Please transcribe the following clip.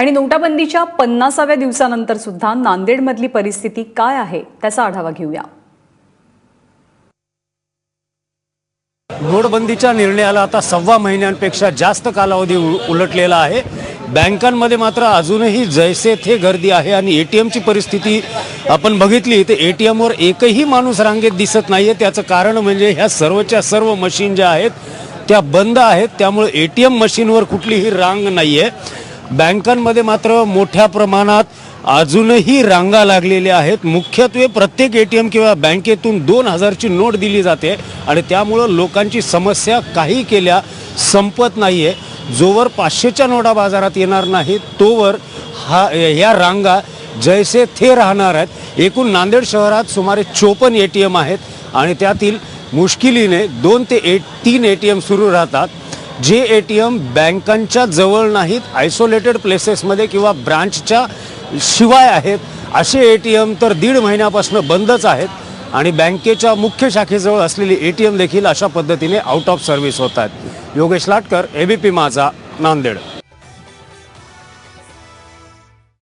आणि नोटाबंदीच्या पन्नासाव्या दिवसानंतर सुद्धा नांदेडमधली परिस्थिती काय आहे त्याचा आढावा घेऊया. नोटबंदीच्या निर्णयाला आता सव्वा महिन्यांपेक्षा जास्त कालावधी उलटलेला आहे. बँकांमध्ये मात्र अजूनही जैसे थे गर्दी आहे आणि ए टी एमची परिस्थिती आपण बघितली तर ए टी एमवर एकही माणूस रांगेत दिसत नाही आहे त्याचं कारण म्हणजे ह्या सर्वच्या सर्व मशीन ज्या आहेत त्या बंद आहेत. त्यामुळे ए टी एम मशीनवर कुठलीही रांग नाही आहे बँकांमध्ये मात्र मोठ्या प्रमाणात अजूनही रांगा लागलेल्या आहेत. मुख्यत्वे प्रत्येक ए टी एम किंवा बँकेतून दोन हजारची नोट दिली जाते आणि त्यामुळं लोकांची समस्या काही केल्या संपत नाही आहे जोवर पाचशेच्या नोटा बाजारात येणार नाहीत तोवर हा ह्या रांगा जैसे थे राहणार आहेत. एकूण नांदेड शहरात सुमारे चोपन्न ए टी एम आहेत आणि त्यातील मुश्किलीने दोन ते ए तीन ए टी एम सुरू राहतात. जे ए टी एम बँकांच्या जवळ नाहीत आयसोलेटेड प्लेसेसमध्ये किंवा ब्रांचच्या शिवाय आहेत असे ए टी एम तर दीड महिन्यापासून बंदच आहेत आणि बँकेच्या मुख्य शाखेजवळ असलेली ए टी एम देखील अशा पद्धतीने आउट ऑफ सर्व्हिस होत आहेत. Yogesh Latkar A B P Majha Nanded.